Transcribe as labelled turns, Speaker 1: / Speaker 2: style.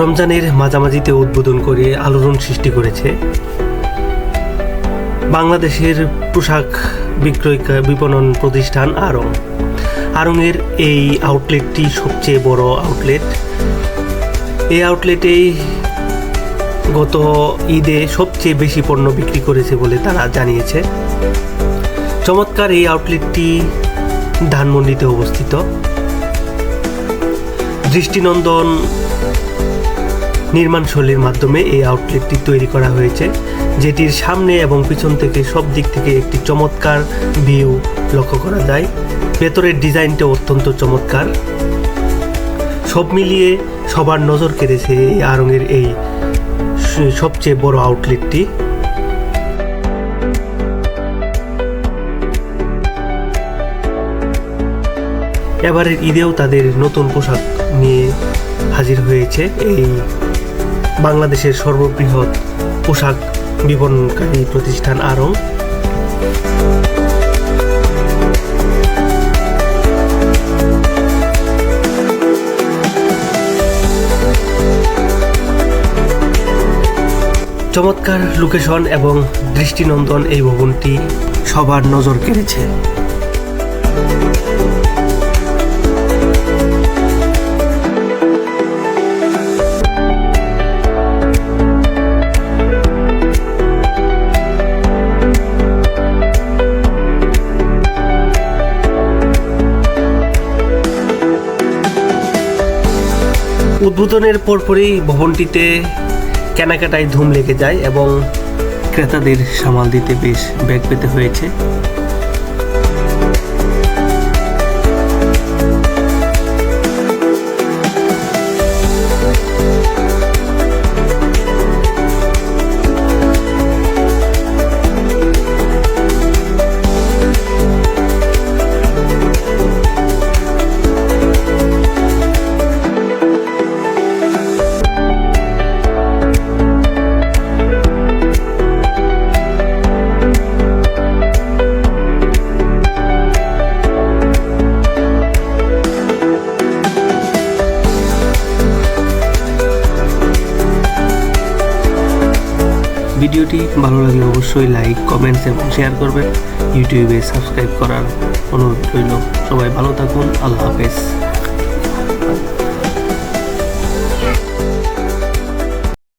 Speaker 1: রমজানের মাঝামাঝিতে উদ্বোধন করে আলোড়ন সৃষ্টি করেছে বাংলাদেশের পোশাক বিক্রয় বিপণন প্রতিষ্ঠান আরং। আরংয়ের এই আউটলেটটি সবচেয়ে বড় আউটলেট। এই আউটলেটেই গত ঈদে সবচেয়ে বেশি পণ্য বিক্রি করেছে বলে তারা জানিয়েছে। চমৎকার এই আউটলেটটি ধানমন্ডিতে অবস্থিত। দৃষ্টিনন্দন নির্মাণ শৈলীর মাধ্যমে এই আউটলেটটি তৈরি করা হয়েছে, যেটির সামনে এবং পিছন থেকে সব দিক থেকে একটি চমৎকার ভিউ লক্ষ্য করা যায়। ভেতরের ডিজাইনটা অত্যন্ত চমৎকার। সব মিলিয়ে সবার নজর কেড়েছে এই আরঙের এই সবচেয়ে বড় আউটলেটটি এবারের ঈদেও তাদের নতুন পোশাক নিয়ে হাজির হয়েছে এই বাংলাদেশের সর্ববৃহৎ পোশাক বিপণনকারী প্রতিষ্ঠান আরং। চমৎকার লোকেশন এবং দৃষ্টিনন্দন এই ভবনটি সবার নজর কেড়েছে। উদ্বোধনের পরপরই ভবনটিতে কেনাকাটায় ধুম লেগে যায় এবং ক্রেতাদের সামাল দিতে বেশ ব্যাগ পেতে হয়েছে। ভিডিওটি ভালো লাগলে অবশ্যই লাইক কমেন্টস এবং শেয়ার করবেন। ইউটিউবে সাবস্ক্রাইব করার অনুরোধ রইল। সবাই ভালো থাকুন। আল্লাহ হাফেজ।